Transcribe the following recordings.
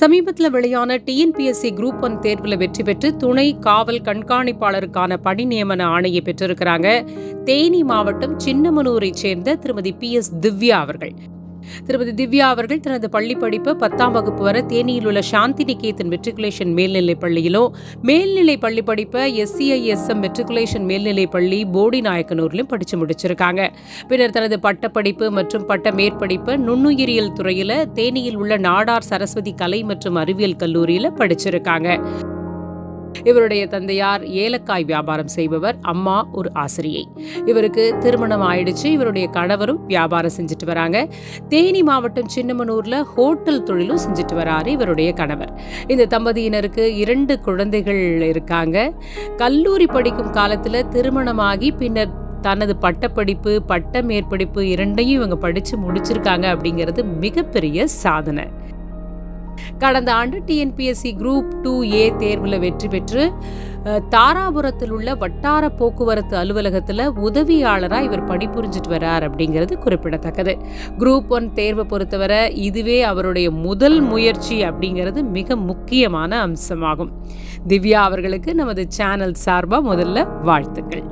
சமீபத்தில் வெளியான TNPSC group one தேர்வில் வெற்றி பெற்று துணை காவல் கண்காணிப்பாளருக்கான பணி நியமன ஆணையை பெற்றிருக்கிறாங்க. தேனி மாவட்டம் சின்னமனூரைச் சேர்ந்த திருமதி பி எஸ் திவ்யா அவர்கள். திருமதி திவ்யா அவர்கள் தனது பள்ளி படிப்பை பத்தாம் வகுப்பு வரை தேனியில் உள்ள சாந்தி நிகேதன் மெட்ரிகுலேஷன் மேல்நிலைப் பள்ளியிலும் மேல்நிலை பள்ளி படிப்பை எஸ்சிஐஎஸ்எம் மெட்ரிகுலேஷன் மேல்நிலைப் பள்ளி போடி நாயக்கனூரிலும் படித்து முடிச்சிருக்காங்க. பின்னர் தனது பட்டப்படிப்பு மற்றும் பட்ட மேற்படிப்பை நுண்ணுயிரியல் துறையில் தேனியில் உள்ள நாடார் சரஸ்வதி கலை மற்றும் அறிவியல் கல்லூரியில் படிச்சிருக்காங்க. இவருடைய தந்தையார் ஏலக்காய் வியாபாரம் செய்பவர் அம்மா ஒரு ஆசிரியை. இவருக்கு திருமணம் ஆயிடுச்சு. இவருடைய கணவரும் வியாபாரம் செஞ்சுட்டு வராங்க. தேனி மாவட்டம் சின்னமனூர்ல ஹோட்டல் தொழிலும் செஞ்சுட்டு வராரு இவருடைய கணவர். இந்த தம்பதியினருக்கு இரண்டு குழந்தைகள் இருக்காங்க. கல்லூரி படிக்கும் காலத்துல திருமணமாகி பின்னர் தனது பட்டப்படிப்பு பட்ட மேற்படிப்பு இரண்டையும் இவங்க படித்து முடிச்சிருக்காங்க அப்படிங்கிறது மிகப்பெரிய சாதனை. கடந்த ஆண்டு டிஎன்பிஎஸ்சி குரூப் டூ ஏ தேர்வில் வெற்றி பெற்று தாராபுரத்தில் உள்ள வட்டார போக்குவரத்து அலுவலகத்தில் உதவியாளராக இவர் பணிபுரிஞ்சிட்டு வரார் அப்படிங்கிறது குறிப்பிடத்தக்கது. குரூப் ஒன் தேர்வை பொறுத்தவரை இதுவே அவருடைய முதல் முயற்சி அப்படிங்கிறது மிக முக்கியமான அம்சமாகும். திவ்யா அவர்களுக்கு நமது சேனல் சார்பாக முதல்ல வாழ்த்துக்கள்.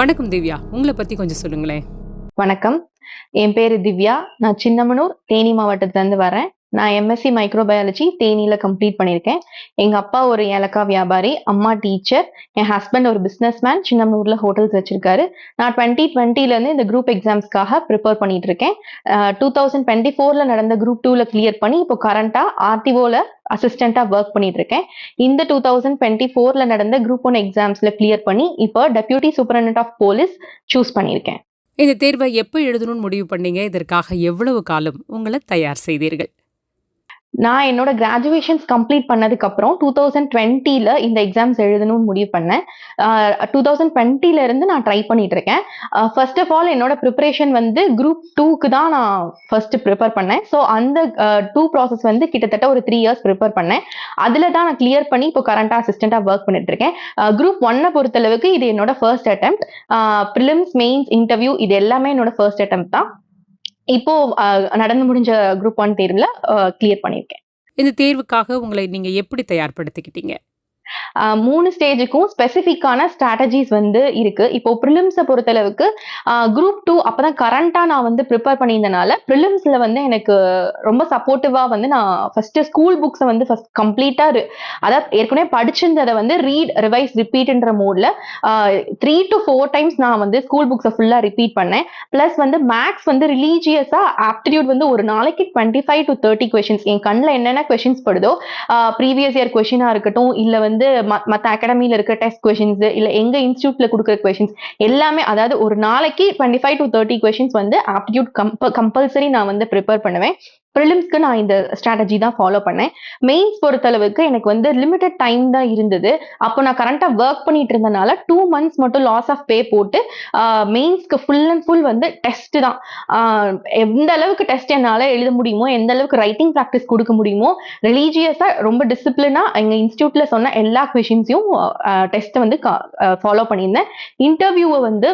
வணக்கம் திவ்யா. உங்களை பற்றி கொஞ்சம் சொல்லுங்களேன். வணக்கம். என் பேரு திவ்யா. நான் சின்னமனூர் தேனி மாவட்டத்திலேருந்து வரேன். நான் எம்எஸ்சி மைக்ரோபயாலஜி தேனியில கம்ப்ளீட் பண்ணியிருக்கேன். எங்க அப்பா ஒரு ஏலக்காய் வியாபாரி அம்மா டீச்சர் என் ஹஸ்பண்ட் ஒரு பிசினஸ் மேன் சின்னமனூர்ல ஹோட்டல்ஸ் வச்சிருக்காரு. நான் டுவெண்ட்டி டுவெண்ட்டில இருந்து இந்த குரூப் எக்ஸாம்ஸ்க்காக ப்ரிப்பேர் பண்ணிட்டு இருக்கேன் டூ தௌசண்ட் டுவெண்ட்டி ஃபோர்ல நடந்த குரூப் டூல கிளியர் பண்ணி இப்போ கரண்டா ஆர்டிஓல அசிஸ்டண்டா ஒர்க் பண்ணிட்டு இருக்கேன் இந்த டூ தௌசண்ட் டுவெண்ட்டி ஃபோர்ல நடந்த குரூப் ஒன் எக்ஸாம்ஸ்ல கிளியர் பண்ணி இப்போ deputy superintendent of police choose பண்ணியிருக்கேன். இந்த தேர்வை எப்போ எழுதணும்னு முடிவு பண்ணீங்க? இதற்காக எவ்வளவு காலம் உங்களை தயார் செய்தீர்கள்? நான் என்னோட கிராஜுவேஷன்ஸ் கம்ப்ளீட் பண்ணதுக்கப்புறம் டூ தௌசண்ட் டுவெண்ட்டியில் இந்த எக்ஸாம்ஸ் எழுதணும்னு முடிவு பண்ணேன். டூ தௌசண்ட் டுவெண்ட்டிலேருந்து நான் ட்ரை பண்ணிட்டு இருக்கேன். ஃபர்ஸ்ட் ஆஃப் ஆல் என்னோட ப்ரிப்பரேஷன் வந்து குரூப் டூக்கு தான் நான் ஃபர்ஸ்ட் ப்ரிப்பேர் பண்ணேன். ஸோ அந்த டூ ப்ராசஸ் வந்து கிட்டத்தட்ட ஒரு த்ரீ இயர்ஸ் ப்ரிப்பேர் பண்ணேன். அதில் தான் நான் கிளியர் பண்ணி இப்போ கரண்டாக அசிஸ்டண்ட்டாக ஒர்க் பண்ணிட்டு இருக்கேன். குரூப் ஒன்னை பொறுத்தளவுக்கு இது என்னோட first attempt prelims mains interview இது எல்லாமே என்னோட ஃபர்ஸ்ட் அட்டம் தான். இப்போ நடந்து முடிஞ்ச குரூப் ஒன் தேர்வில் கிளியர் பண்ணியிருக்கேன் இந்த தேர்வுக்காக உங்களை நீங்க எப்படி தயார்படுத்திக்கிட்டீங்க? மூணு ஸ்டேஜுக்கும் ஸ்பெசிஃபிக்கான ஸ்ட்ராட்டஜிஸ் வந்து இருக்கு. இப்போ ப்ரிலிம்ஸை பொறுத்தளவுக்கு குரூப் டூ அப்பதான் கரண்டா நான் வந்து ப்ரிப்பேர் பண்ணியிருந்தனால ப்ரிலிம்ஸ்ல வந்து எனக்கு ரொம்ப சப்போர்ட்டிவா வந்து நான் ஃபர்ஸ்ட் ஸ்கூல் புக்ஸை வந்து ஃபர்ஸ்ட் கம்ப்ளீட்டா அதாவது ஏற்கனவே படிச்சிருந்ததை வந்து ரீட் ரிவைஸ் ரிப்பீட்ன்ற மோட்ல த்ரீ டு ஃபோர் டைம்ஸ் நான் வந்து ஸ்கூல் புக்ஸை ஃபுல்லா ரிப்பீட் பண்ணேன். ப்ளஸ் வந்து மேக்ஸ் வந்து ரிலீஜியஸா ஆப்டிடியூட் வந்து ஒரு நாளைக்கு twenty five to thirty questions என் கண்ணில் என்னென்ன கொஷின்ஸ் படுதோ ப்ரீவியஸ் இயர் கொஷினா இருக்கட்டும் இல்லை வந்து வந்து மத்த அகாடமியில் இருக்க டெஸ்ட் கொஷின்ஸ் இல்ல எங்க இன்ஸ்டியூட்ல கொடுக்குற கொஷின்ஸ் எல்லாமே அதாவது ஒரு நாளைக்கு twenty five to thirty questions வந்து ஆப்டிடியூட் கம்பல்சரி நான் வந்து ப்ரிப்பேர் பண்ணுவேன். ப்ரிலிம்ஸ்க்கு நான் இந்த ஸ்ட்ராட்டஜி தான் ஃபாலோ பண்ணேன். மெயின்ஸ் பொறுத்தளவுக்கு எனக்கு வந்து லிமிடெட் டைம் தான் இருந்தது. அப்போ நான் கரண்டாக ஒர்க் பண்ணிட்டு இருந்தனால டூ மந்த்ஸ் மட்டும் லாஸ் ஆஃப் பே போட்டு மெயின்ஸ்க்கு ஃபுல் அண்ட் ஃபுல் வந்து டெஸ்ட் தான். எந்த அளவுக்கு டெஸ்ட் என்னால் எழுத முடியுமோ எந்த அளவுக்கு ரைட்டிங் ப்ராக்டிஸ் கொடுக்க முடியுமோ ரிலீஜியஸாக ரொம்ப டிசிப்ளினாக எங்கள் இன்ஸ்டியூட்டில் சொன்ன எல்லா கொஷின்ஸையும் டெஸ்ட்டை வந்து ஃபாலோ பண்ணியிருந்தேன். இன்டர்வியூவை வந்து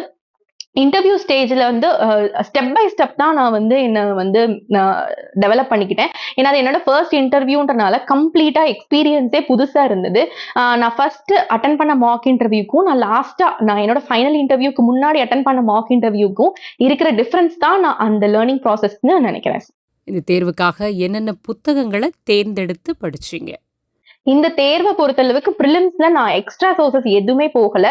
இன்டர்வியூ ஸ்டேஜில் வந்து ஸ்டெப் பை ஸ்டெப் தான் நான் வந்து என்னை வந்து டெவலப் பண்ணிக்கிட்டேன். ஏன்னா அது என்னோட ஃபர்ஸ்ட் இன்டர்வியூன்றனால கம்ப்ளீட்டாக எக்ஸ்பீரியன்ஸே புதுசாக இருந்தது. நான் ஃபர்ஸ்ட் அட்டன் பண்ண மார்க் இன்டர்வியூக்கும் நான் லாஸ்ட்டாக நான் என்னோட ஃபைனல் இன்டர்வியூக்கு முன்னாடி அட்டன் பண்ண மார்க் இன்டர்வியூக்கும் இருக்கிற டிஃப்ரென்ஸ் தான் நான் அந்த லேர்னிங் ப்ராசஸ்னு நினைக்கிறேன். இந்த தேர்வுக்காக என்னென்ன புத்தகங்களை தேர்ந்தெடுத்து படிச்சீங்க? இந்த தேர்வை பொறுத்தளவுக்கு ப்ரிலிம்ஸ்ல நான் எக்ஸ்ட்ரா சோர்சஸ் எதுவுமே போகல.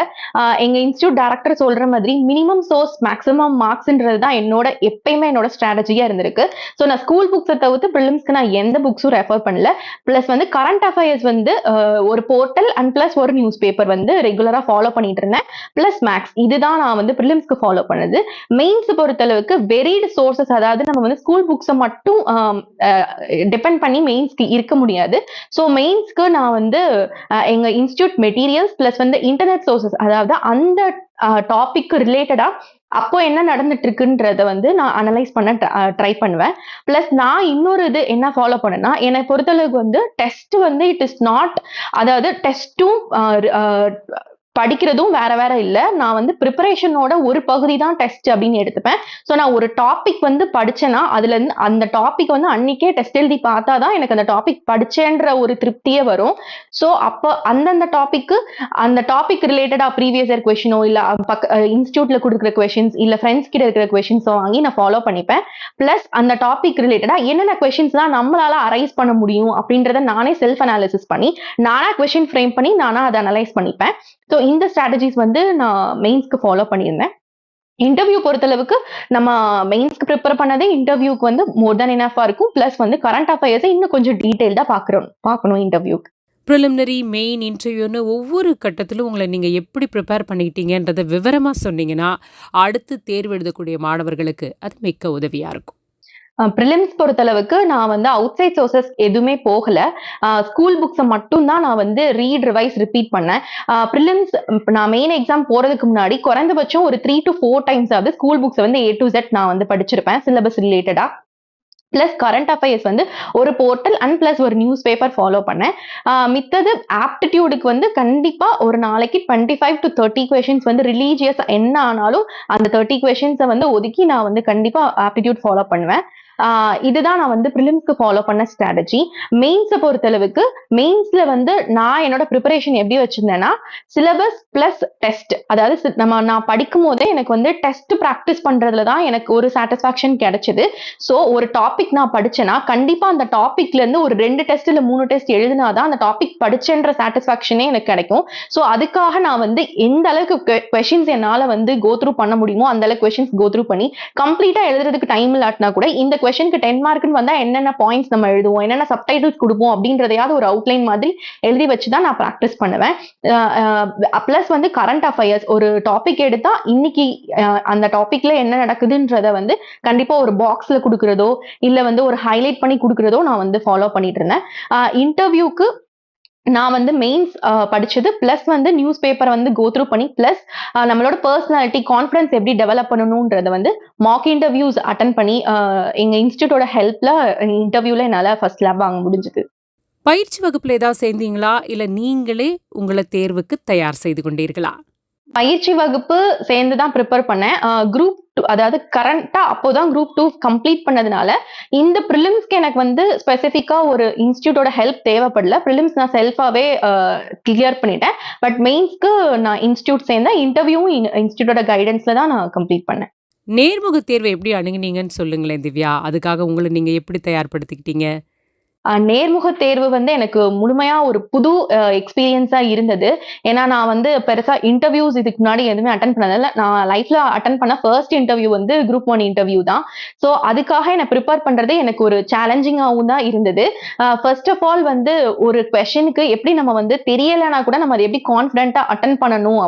எங்க இன்ஸ்டியூட் டைரக்டர் சொல்ற மாதிரி மினிமம் சோர்ஸ் மேக்ஸிமம் மார்க்ஸ்ன்றது தான் என்னோட எப்பயுமே என்னோட ஸ்ட்ராட்டஜியா இருந்திருக்கு. ஸோ நான் ஸ்கூல் புக்ஸை தவிர்த்து ப்ரிலிம்ஸ்க்கு நான் எந்த புக்ஸும் ரெஃபர் பண்ணல. ப்ளஸ் வந்து கரண்ட் அஃபேர்ஸ் வந்து ஒரு போர்ட்டல் அண்ட் ப்ளஸ் ஒரு நியூஸ் பேப்பர் வந்து ரெகுலரா ஃபாலோ பண்ணிட்டு இருந்தேன். ப்ளஸ் மேக்ஸ் இதுதான் நான் வந்து ப்ரிலிம்ஸ்க்கு ஃபாலோ பண்ணது. மெயின்ஸ் பொறுத்தளவுக்கு வெரிடு சோர்சஸ் அதாவது நம்ம வந்து ஸ்கூல் புக்ஸை மட்டும் டிபெண்ட் பண்ணி மெயின்ஸ்க்கு இருக்க முடியாது. ஸோ மெயின்ஸ்க்கு நான் வந்து எங்க இன்ஸ்டியூட் மெட்டீரியல்ஸ் ப்ளஸ் வந்து இன்டர்நெட் சோர்சஸ் அதாவது அந்த டாபிக் ரிலேட்டடா அப்போ என்ன நடந்துட்டு இருக்குன்றத வந்து நான் அனலைஸ் பண்ண ட்ரை பண்ணுவேன். ப்ளஸ் நான் இன்னொரு இது என்ன ஃபாலோ பண்ணேன்னா என்னை பொறுத்தளவுக்கு வந்து டெஸ்ட் வந்து இட் இஸ் நாட் அதாவது டெஸ்ட்டும் படிக்கிறதும் வேற வேற இல்லை நான் வந்து ப்ரிப்பரேஷனோட ஒரு பகுதி தான் டெஸ்ட் அப்படின்னு எடுத்துப்பேன். ஸோ நான் ஒரு டாபிக் வந்து படிச்சேன்னா, அதுலருந்து அந்த டாபிக் வந்து அன்னைக்கே டெஸ்ட் எழுதி பார்த்தா தான் எனக்கு அந்த டாபிக் படிச்சேன்ற ஒரு திருப்தியே வரும். ஸோ அப்போ அந்தந்த டாபிக்கு அந்த டாபிக் ரிலேட்டடா ப்ரீவியஸ் இயர் கொஷினோ இல்லை பக்க இன்ஸ்டிடியூட்ல கொடுக்குற கொஷின்ஸ் இல்லை ஃப்ரெண்ட்ஸ் கிட்ட இருக்கிற கொஷின்ஸோ வாங்கி நான் ஃபாலோ பண்ணிப்பேன். பிளஸ் அந்த டாபிக் ரிலேட்டடா என்னென்ன கொஷின்ஸ்லாம் நம்மளால அரைஸ் பண்ண முடியும் அப்படின்றத நானே செல்ஃப் அனாலிசிஸ் பண்ணி, நானா கொஷின் ஃப்ரேம் பண்ணி நானா அதை அனலைஸ் பண்ணிப்பேன். ஸோ இந்த ஸ்ட்ராட்டஜிஸ் வந்து நான் மெயின்ஸ்க்கு ஃபாலோ பண்ணியிருந்தேன். இன்டர்வியூ பொறுத்தளவுக்கு நம்ம மெயின்ஸ்க்கு ப்ரிப்பேர் பண்ணதே இன்டர்வியூக்கு வந்து மோர் தென் இனஃபாக இருக்கும். ப்ளஸ் வந்து கரண்ட் அஃபேர்ஸை இன்னும் கொஞ்சம் டீட்டெயில்டாக பார்க்குறோம் பார்க்கணும் இன்டர்வியூக்கு. ப்ரிலிமினரி மெயின், இன்டர்வியூன்னு ஒவ்வொரு கட்டத்திலும் உங்களை நீங்கள் எப்படி ப்ரிப்பேர் பண்ணிக்கிட்டீங்கன்றதை விவரமாக சொன்னீங்கன்னா, அடுத்து தேர்வு எழுதக்கூடிய மாணவர்களுக்கு அது மிக்க உதவியாக இருக்கும். ப்ரிலிம்ஸ் பொறுத்தளவுக்கு நான் வந்து அவுட்சைட் சோர்சஸ் எதுவுமே போகல. ஸ்கூல் புக்ஸை மட்டும் தான் நான் வந்து ரீட், ரிவைஸ், ரிப்பீட் பண்ணேன். ப்ரிலிம்ஸ் நான் மெயின் எக்ஸாம் போறதுக்கு முன்னாடி குறைந்தபட்சம் ஒரு த்ரீ டு ஃபோர் டைம்ஸ் ஆகுது ஸ்கூல் புக்ஸ் வந்து ஏ டூ ஜெட் நான் வந்து படிச்சிருப்பேன். சிலபஸ் ரிலேட்டடா. பிளஸ் கரண்ட் அஃபேர்ஸ் வந்து ஒரு போர்ட்டல் அண்ட் பிளஸ் ஒரு நியூஸ் பேப்பர் ஃபாலோ பண்ணேன். மித்தது ஆப்டிடியூடுக்கு வந்து கண்டிப்பாக ஒரு நாளைக்கு 25 டூ தேர்ட்டி கொஷின்ஸ் வந்து ரிலீஜியஸ் என்ன ஆனாலும் அந்த தேர்ட்டி கொஷின்ஸை வந்து ஒதுக்கி நான் வந்து கண்டிப்பாக ஆப்டிடியூட் ஃபாலோ பண்ணுவேன். இதுதான் நான் வந்து ப்ரிலிம்ஸ்க்கு ஃபாலோ பண்ண ஸ்ட்ராட்டஜி. மெயின்ஸை பொறுத்தளவுக்கு மெயின்ஸ்ல வந்து நான் என்னோட ப்ரிப்பரேஷன் எப்படி வச்சிருந்தேன்னா, சிலபஸ் பிளஸ் டெஸ்ட் அதாவது நம்ம நான் படிக்கும்போதே எனக்கு வந்து டெஸ்ட் ப்ராக்டிஸ் பண்றதுல தான் எனக்கு ஒரு சாட்டிஸ்ஃபேக்ஷன் கிடைச்சது. ஸோ ஒரு டாபிக் நான் படிச்சேன்னா, கண்டிப்பா அந்த டாபிக்ல இருந்து ஒரு ரெண்டு டெஸ்ட் இல்லை மூணு டெஸ்ட் எழுதினாதான் அந்த டாபிக் படிச்சேன்ற சாட்டிஸ்ஃபேக்ஷனே எனக்கு கிடைக்கும். ஸோ அதுக்காக நான் வந்து எந்த அளவுக்கு கொஷின்ஸ் கொஸ்டின்ஸ் வந்து கோ த்ரூ பண்ண முடியுமோ அந்த அளவுக்கு கொஷின்ஸ் கோ த்ரூ பண்ணி கம்ப்ளீட்டா எழுதுறதுக்கு டைம் இல்லாட்டினா கூட இந்த கொஸ்டினுக்கு 10 மார்க்ன்னு வந்தா என்னென்ன பாயிண்ட்ஸ் நம்ம எழுதுவோம், என்னென்ன சப்டைட்டில்ஸ் கொடுப்போம் அப்படின்றதையாவது ஒரு அவுட்லைன் மாதிரி எழுதி வச்சு தான் நான் ப்ராக்டிஸ் பண்ணுவேன். ப்ளஸ் வந்து கரண்ட் அஃபயர்ஸ் ஒரு டாபிக் எடுத்தா இன்னைக்கு அந்த டாபிக்ல என்ன நடக்குதுன்றத வந்து கண்டிப்பா ஒரு பாக்ஸ்ல கொடுக்குறதோ இல்ல வந்து ஒரு ஹைலைட் பண்ணி கொடுக்குறதோ நான் வந்து ஃபாலோ பண்ணிட்டு இருந்தேன். இன்டர்வியூக்கு நான் வந்து மெயின்ஸ் படிச்சது பிளஸ் வந்து நியூஸ் பேப்பரை வந்து கோ த்ரூ பண்ணி பிளஸ் நம்மளோட பர்சனாலிட்டி கான்ஃபிடன்ஸ் எப்படி டெவலப் பண்ணணும்ன்றத வந்து மாக் இன்டர்வியூஸ் அட்டன் பண்ணி எங்கள் எங்க ஹெல்ப்பில் ஹெல்ப்ல இன்டர்வியூல என்னால ஃபர்ஸ்ட் லேப் வாங்க முடிஞ்சது. பயிற்சி வகுப்புல ஏதாவது சேர்ந்தீங்களா? இல்ல நீங்களே உங்களை தேர்வுக்கு தயார் செய்து கொண்டீர்களா? பயிற்சி வகுப்பு சேர்ந்து தான் ப்ரிப்பேர் பண்ணேன். குரூப் டூ அதாவது கரண்ட்டா அப்போதான் குரூப் டூ கம்ப்ளீட் பண்ணதுனால, இந்த ப்ரிலிம்ஸ்க்கு எனக்கு வந்து ஸ்பெசிஃபிக்காக ஒரு இன்ஸ்டியூட்டோட ஹெல்ப் தேவைப்படல. ப்ரிலிம்ஸ் நான் செல்ஃபாகவே கிளியர் பண்ணிட்டேன். பட் மெயின்ஸ்க்கு நான் இன்ஸ்டியூட் சேர்ந்தேன். இன்டர்வியூவும் இன் கைடன்ஸில் தான் நான் கம்ப்ளீட் பண்ணேன். நேர்முக தேர்வை எப்படி அணுகுனீங்கன்னு சொல்லுங்களேன் திவ்யா. அதுக்காக உங்களை நீங்கள் எப்படி தயார்படுத்திக்கிட்டீங்க? நேர்முக தேர்வு வந்து எனக்கு முழுமையா ஒரு புது எக்ஸ்பீரியன்ஸா இருந்தது. ஏன்னா நான் வந்து பெருசா இன்டர்வியூஸ் இதுக்கு முன்னாடி எதுவுமே அட்டன் பண்ணதில்ல. நான் லைஃப்ல அட்டன் பண்ண ஃபர்ஸ்ட் இன்டர்வியூ வந்து குரூப் ஒன் இன்டர்வியூ தான். ஸோ அதுக்காக என்ன ப்ரிப்பேர் பண்றது எனக்கு ஒரு சேலஞ்சிங்காகவும் தான் இருந்தது. ஃபர்ஸ்ட் ஆஃப் ஆல் வந்து ஒரு கொஷனுக்கு எப்படி நம்ம வந்து தெரியலைன்னா கூட நம்ம அதை எப்படி கான்ஃபிடென்ட்டா அட்டன் பண்ணணும்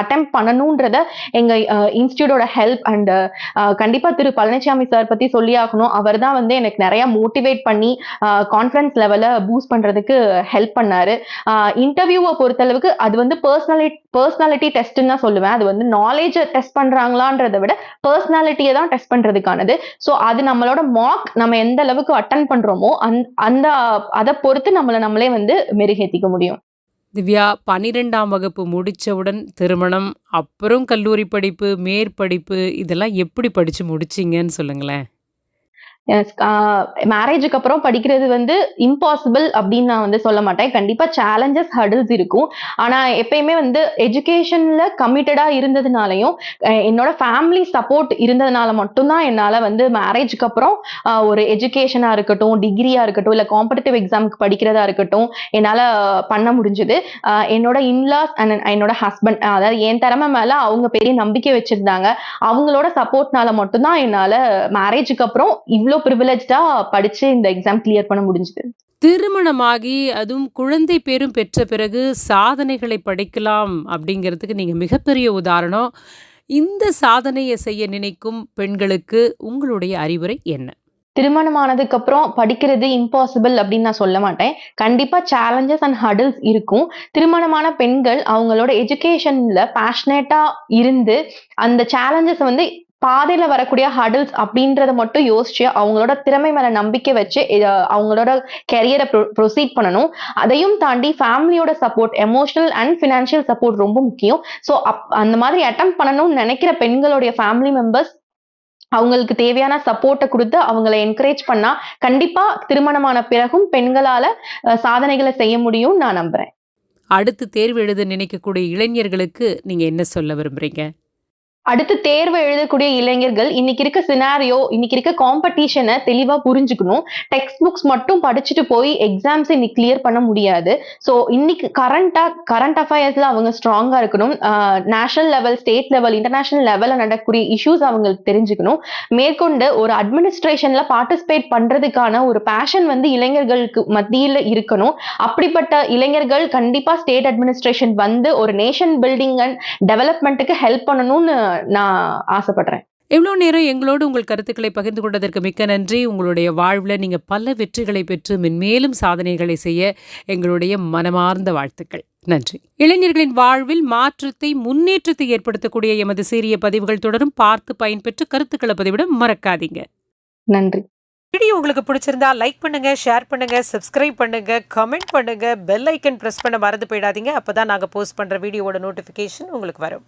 அட்டம் பண்ணணும்ன்றத எங்க இன்ஸ்டியூட்டோட ஹெல்ப் அண்ட் கண்டிப்பா திரு பழனிசாமி சார் பத்தி சொல்லி ஆகணும். அவர் தான் வந்து எனக்கு நிறைய மோட்டிவேட் பண்ணி கான்ஃபிடன்ஸ் லெவலை பூஸ்ட் பண்ணுறதுக்கு ஹெல்ப் பண்ணாரு. இன்டர்வியூவை பொறுத்தளவுக்கு அது வந்து பெர்சனலி பர்சனாலிட்டி டெஸ்ட்னு தான் சொல்லுவேன். அது வந்து நாலேஜை டெஸ்ட் பண்ணுறாங்களான்றதை விட பர்சனாலிட்டியை தான் டெஸ்ட் பண்ணுறதுக்கானது ஸோ அது நம்மளோட மார்க் நம்ம எந்த அளவுக்கு அட்டன் பண்ணுறோமோ அந் அந்த அதை பொறுத்து நம்மளை நம்மளே வந்து மெருகேற்றிக்க முடியும். திவ்யா 12ஆம் வகுப்பு முடித்தவுடன் திருமணம், அப்புறம் கல்லூரி படிப்பு, மேற்படிப்பு இதெல்லாம் எப்படி படித்து முடிச்சீங்கன்னு சொல்லுங்களேன்? மேரேஜுக்கு அப்புறம் படிக்கிறது வந்து இம்பாசிபிள் அப்படின்னு நான் வந்து சொல்ல மாட்டேன். கண்டிப்பா சேலஞ்சஸ், ஹடில்ஸ் இருக்கும். ஆனா எப்பயுமே வந்து எஜுகேஷன்ல கமிட்டடா இருந்ததுனாலையும் என்னோட ஃபேமிலி சப்போர்ட் இருந்ததுனால மட்டும் தான் என்னால வந்து மேரேஜுக்கு அப்புறம் ஒரு எஜுகேஷனா இருக்கட்டும், டிகிரியா இருக்கட்டும், இல்ல காம்படிட்டிவ் எக்ஸாம்க்கு படிக்கிறதா இருக்கட்டும், என்னால பண்ண முடிஞ்சது. என்னோட இன்லாஸ் அண்ட் என்னோட ஹஸ்பண்ட் அதாவது என் திறமை மேல அவங்க பெரிய நம்பிக்கை வச்சிருந்தாங்க. அவங்களோட சப்போர்ட்னால மட்டும்தான் என்னால மேரேஜுக்கு அப்புறம் இவ்ளோ பிரிவிலேஜ்டா படிச்சு இந்த எக்ஸாம் கிளியர் பண்ண முடிஞ்சது. திருமணமாகி அதுவும் குழந்தை பேரும் பெற்ற பிறகு சாதனைகளை படைக்கலாம் அப்படிங்கிறதுக்கு நீங்க மிகப்பெரிய உதாரணம். இந்த சாதனைய செய்ய நினைக்கும் பெண்களுக்கு உங்களுடைய அறிவுரை என்ன? திருமணம் ஆனதுக்கு அப்புறம் படிக்கிறது இம்பாசிபிள் அப்படின்னு நான் சொல்ல மாட்டேன். கண்டிப்பா சேலஞ்சஸ் அண்ட் ஹர்டில்ஸ் இருக்கும். திருமணமான பெண்கள் அவங்களோட எஜுகேஷன்ல பேஷனேட்டா இருந்து, அந்த சேலஞ்சஸ வந்து பாதையில வரக்கூடிய ஹடல்ஸ் அப்படின்றத மட்டும் யோசிச்சு அவங்களோட திறமை மேல நம்பிக்கை வச்சு அவங்களோட கெரியரை ப்ரொசீட் பண்ணணும். அதையும் தாண்டி ஃபேமிலியோட support emotional and financial support ரொம்ப முக்கியம். ஸோ அப் அந்த மாதிரி அட்டம் பண்ணணும்னு நினைக்கிற பெண்களுடைய ஃபேமிலி மெம்பர்ஸ் அவங்களுக்கு தேவையான சப்போர்ட்டை கொடுத்து அவங்கள என்கரேஜ் பண்ணா கண்டிப்பா திருமணமான பிறகும் பெண்களால சாதனைகளை செய்ய முடியும் நான் நம்புறேன். அடுத்து தேர்வு எழுத நினைக்கக்கூடிய இளைஞர்களுக்கு நீங்க என்ன சொல்ல விரும்புறீங்க? அடுத்து தேர்வு எழுதக்கூடிய இளைஞர்கள் இன்னைக்கு இருக்க சினாரியோ இன்னைக்கு இருக்க காம்படிஷனை தெளிவா புரிஞ்சுக்கணும். டெக்ஸ்ட் புக்ஸ் மட்டும் படிச்சுட்டு போய் எக்ஸாம்ஸ் இன்னைக்கு கிளியர் பண்ண முடியாது. ஸோ இன்னைக்கு கரண்டா கரண்ட் அஃபேர்ஸ்ல அவங்க ஸ்ட்ராங்கா இருக்கணும். National level state level international லெவல்ல நடக்கக்கூடிய இஷ்யூஸ் அவங்களுக்கு தெரிஞ்சுக்கணும். மேற்கொண்டு ஒரு அட்மினிஸ்ட்ரேஷன்ல பார்ட்டிசிபேட் பண்றதுக்கான ஒரு பேஷன் வந்து இளைஞர்களுக்கு மத்தியில் இருக்கணும். அப்படிப்பட்ட இளைஞர்கள் கண்டிப்பா ஸ்டேட் அட்மினிஸ்ட்ரேஷன் வந்து ஒரு நேஷன் பில்டிங் அண்ட் டெவலப்மெண்ட்டுக்கு ஹெல்ப் பண்ணணும்னு நான் ஆசைப்படுறேன். இவ்வளோ நேரம் எங்களோடு உங்கள் கருத்துக்களை பகிர்ந்து கொண்டதற்கு மிக்க நன்றி. உங்களுடைய வாழ்வில் நீங்கள் பல வெற்றிகளை பெற்று மென்மேலும் சாதனைகளை செய்ய எங்களுடைய மனமார்ந்த வாழ்த்துக்கள். நன்றி. இளைஞர்களின் வாழ்வில் மாற்றத்தை முன்னேற்றத்தை ஏற்படுத்தக்கூடிய எமது சீரிய பதிவுகள் தொடரும். பார்த்து பயன்பெற்று கருத்துக்களை பதிவிட மறக்காதீங்க. நன்றி. வீடியோ உங்களுக்கு பிடிச்சிருந்தா லைக் பண்ணுங்க ஷேர் பண்ணுங்க சப்ஸ்கிரைப் பண்ணுங்க கமெண்ட் பண்ணுங்க பெல் ஐக்கன் பிரஸ் பண்ண மறந்து போயிடாதீங்க. அப்பதான் நாங்க போஸ்ட் பண்ற வீடியோவோட நோட்டிபிகேஷன் உங்களுக்கு வரும்.